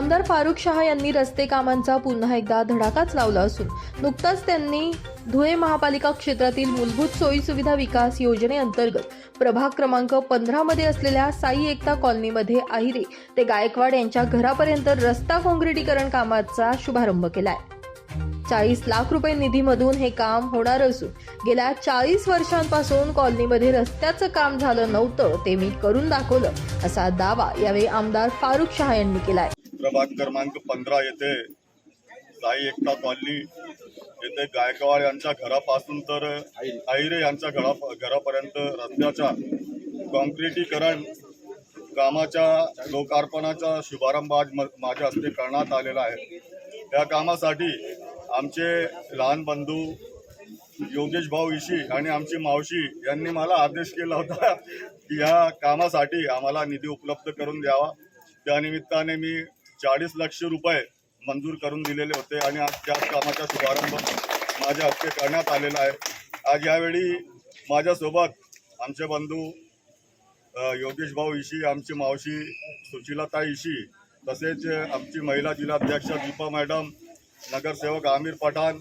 आमदार फारुख शहा यांनी रस्ते कामांचा पुन्हा एकदा धडाकाच लावला असून नुकताच त्यांनी धुळे महापालिका क्षेत्रातील मूलभूत सोयीसुविधा विकास योजनेअंतर्गत प्रभाग क्रमांक पंधरा मध्ये असलेल्या साई एकता कॉलनीमध्ये आहिरे ते गायकवाड यांच्या घरापर्यंत रस्ता काँक्रिटीकरण कामाचा शुभारंभ केलाय. चाळीस लाख रुपये निधीमधून हे काम होणार असून गेल्या चाळीस वर्षांपासून कॉलनीमध्ये रस्त्याचं काम झालं नव्हतं ते मी करून दाखवलं असा दावा यावेळी आमदार फारुख शहा यांनी केलाय. प्रभाग क्रमांक पंधरा येथे साई एकता कॉलनी येथे गायकवाड यांच्या घरापासून तर आहिरे यांच्या घरा घरापर्यंत रस्त्याच्या कॉन्क्रिटीकरण कामाच्या लोकार्पणाचा शुभारंभ आज म- माझ्या हस्ते करण्यात आलेला आहे. त्या कामासाठी आमचे लहान बंधू योगेश भाऊ इशी आणि आमची मावशी यांनी मला आदेश केला होता की या कामासाठी आम्हाला निधी उपलब्ध करून द्यावा. त्यानिमित्ताने मी चाळीस लक्ष रुपये मंजूर करून दिलेले होते आणि आज त्याच कामाचा शुभारंभ माझ्या हस्ते करण्यात आलेला आहे. आज यावेळी माझ्यासोबत आमचे बंधू योगेश भाऊ इशी आमची मावशी सुशीलाता इशी तसेच आमची महिला जिल्हाध्यक्ष दीपा मॅडम नगरसेवक आमिर पठाण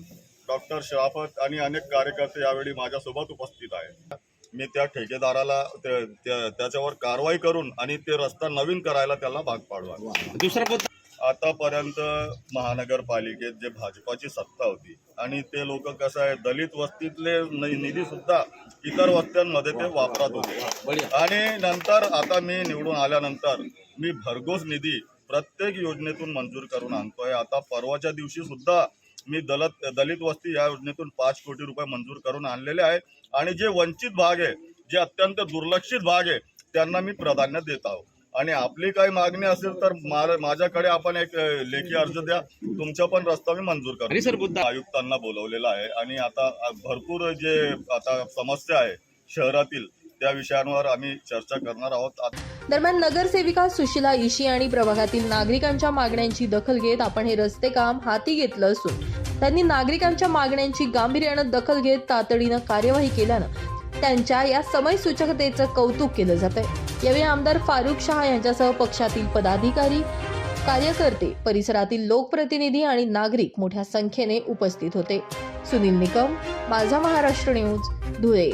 डॉक्टर शराफत आणि अनेक कार्यकर्ते यावेळी माझ्यासोबत उपस्थित आहेत. मी त्या ठेकेदाराला त्या- त्या- त्याच्यावर कारवाई करून आणि ते रस्ता नवीन करायला त्याला भाग पाडवा दुसरा आतापर्यंत महानगरपालिकेत जे भाजपाची सत्ता होती आणि ते लोक कसं आहे दलित वस्तीतले निधी सुद्धा इतर वस्त्यांमध्ये ते वापरत होते. आणि नंतर आता मी निवडून आल्यानंतर मी भरघोस निधी प्रत्येक योजनेतून मंजूर करून आणतोय. आता परवाच्या दिवशी सुद्धा मी दलित दलित वस्ती या योजनेतून पाच कोटी रुपये मंजूर करून आणलेले आहे. आणि जे वंचित भाग आहे जे अत्यंत दुर्लक्षित भाग आहे त्यांना मी प्राधान्य देत आहोत आणि आपली काही मागणी असेल तर माझ्याकडे आपण एक लेखी अर्ज द्या. तुमचा पण रस्ता मी मंजूर करतो. आयुक्तांना बोलवलेलं आहे. आणि आता भरपूर जे आता समस्या आहे शहरातील त्या विषयांवर आम्ही चर्चा करणार आहोत. दरम्यान नगरसेविका सुशिला इशी आणि प्रभागातील नागरिकांच्या मागण्यांची दखल घेत आपण हे रस्ते काम हाती घेतलं असून त्यांनी नागरिकांच्या मागण्यांची गांभीर्यानं दखल घेत तातडीनं कार्यवाही केल्यानं त्यांच्या या समय सूचकतेचं कौतुक केलं जात आहे यावेळी आमदार फारुख शहा यांच्यासह पक्षातील पदाधिकारी कार्यकर्ते परिसरातील लोकप्रतिनिधी आणि नागरिक मोठ्या संख्येने उपस्थित होते. सुनील निकम माझा महाराष्ट्र न्यूज धुळे.